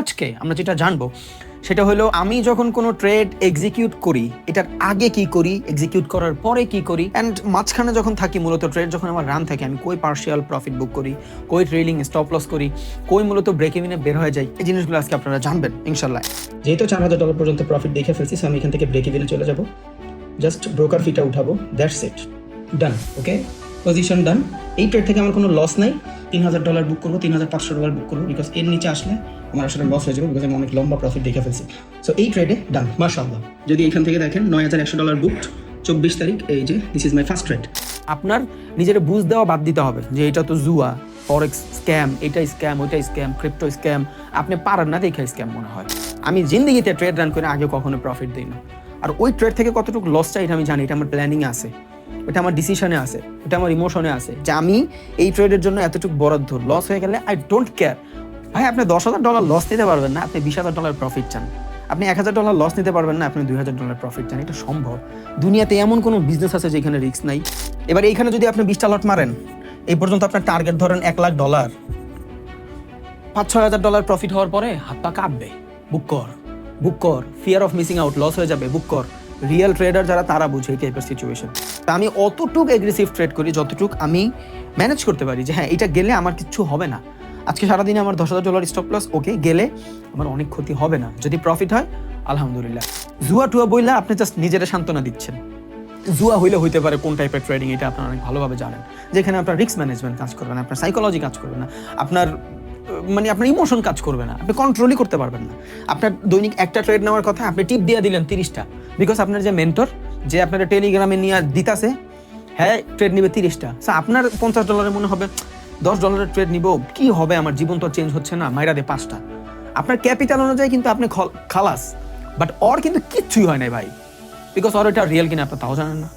আজকে আমরা যেটা জানব, সেটা হলো আমি যখন কোনো ট্রেড এক্সিকিউট করি, এটার আগে কি করি এক্সিকিউট করার পরে কি করি অ্যান্ড মাঝখানে যখন থাকি, মূলত ট্রেড যখন আমার রান থাকে, আমি কই পার্শিয়াল প্রফিট বুক করি, কই ট্রেলিং স্টপ লস করি, কই মূলত ব্রেক ইভিনে বের হয়ে যায় এই জিনিসগুলো আজকে আপনারা জানবেন ইনশাল্লাহ যেহেতু চার হাজার ডলার পর্যন্ত প্রফিট দেখে ফেলছি আমি এখান থেকে ব্রেক ইভিনে চলে যাব। জাস্ট ব্রোকার ফিটা উঠাবো that's it done okay position ডান এই ট্রেড থেকে আমার কোনো লস নাই। তিন হাজার ডলার বুক করব তিন হাজার পাঁচশো ডলার বুক করব বিকজ এর নিচে আসলে আমার আসলে লস হয়ে যাবে বিকজ আমি অনেক লম্বা প্রফিট দেখে ফেলছি। সো এই ট্রেডে ডান মার্শাল্লাহ যদি এখান থেকে দেখেন, নয় হাজার একশো ডলার বুকড চব্বিশ তারিখ, এই যে this is my first trade আপনার নিজের বুঝ দেওয়া বাদ দিতে হবে যে এটা তো জুয়া ফরেক্স স্ক্যাম এটা স্ক্যাম ওইটা স্ক্যাম ক্রিপ্টো স্ক্যাম আপনি পারেন না দেখে স্ক্যাম মনে হয়। আমি জিন্দিগিতে ট্রেড রান করে আগে কখনো প্রফিট দিই না। আর ওই ট্রেড থেকে কতটুকু লস চাই এটা আমি জানি, এটা আমার প্ল্যানিংয়ে আছে। এটা আমার ডিসিশনে আছে, এটা আমার ইমোশনে আছে যে আমি এই ট্রেডের জন্য এতটুকু বরাদ্দ লস হয়ে গেলে আই ডোন্ট কেয়ার ভাই, আপনি দশ হাজার ডলার লস নিতে পারবেন না, আপনি বিশ হাজার ডলার প্রফিট চান। আপনি এক হাজার ডলার লস নিতে পারবেন না, আপনি দুই হাজার ডলার প্রফিট চান, এটা সম্ভব। দুনিয়াতে এমন কোনো বিজনেস আছে যেখানে রিস্ক নাই। এবার এইখানে যদি আপনি বিশটা লট মারেন, এই পর্যন্ত আপনার টার্গেট ধরেন এক লাখ ডলার পাঁচ ছয় হাজার ডলার প্রফিট হওয়ার পরে হাত পা কাঁপবে। বুক কর বুক কর fear of missing out loss হয়ে যাবে, বুক কর। রিয়েল ট্রেডার যারা, তারা বুঝে এই টাইপের সিচুয়েশন তা আমি অতটুক এগ্রেসিভ ট্রেড করি যতটুক আমি ম্যানেজ করতে পারি যে হ্যাঁ এটা গেলে আমার কিচ্ছু হবে না। আজকে সারাদিনে আমার দশ হাজার ডলার স্টপ লস ওকে গেলে আমার অনেক ক্ষতি হবে না। যদি প্রফিট হয়, আলহামদুলিল্লাহ। জুয়া টুয়া বইলা আপনি জাস্ট নিজেরা সান্ত্বনা দিচ্ছেন। জুয়া হইলে হইতে পারে কোন টাইপের ট্রেডিং এটা আপনারা অনেক ভালোভাবে জানেন। যেখানে আপনার রিস্ক ম্যানেজমেন্ট কাজ করবে না, আপনার সাইকোলজি কাজ করবে না। আপনার মানে আপনার ইমোশন কাজ করবে না। আপনি কন্ট্রোলই করতে পারবেন না। আপনার দৈনিক একটা ট্রেড নেওয়ার কথা, আপনি টিপ দিয়ে দিলেন তিরিশটা। বিকজ আপনার যে মেন্টর যে আপনার টেলিগ্রামে নিয়ে দিতাছে হ্যাঁ ট্রেড নিবে তিরিশটা। আপনার পঞ্চাশ ডলারে মনে হবে, দশ ডলারের ট্রেড নিব, কি হবে? আমার জীবন তো চেঞ্জ হচ্ছে না, মাইরা দে পাঁচটা। আপনার ক্যাপিটাল অনুযায়ী কিন্তু আপনি খালাস। বাট ওর কিন্তু কিচ্ছুই হয় নাই ভাই। বিকজ ওর এটা রিয়েল কিনা আপনি তাও জানেন না।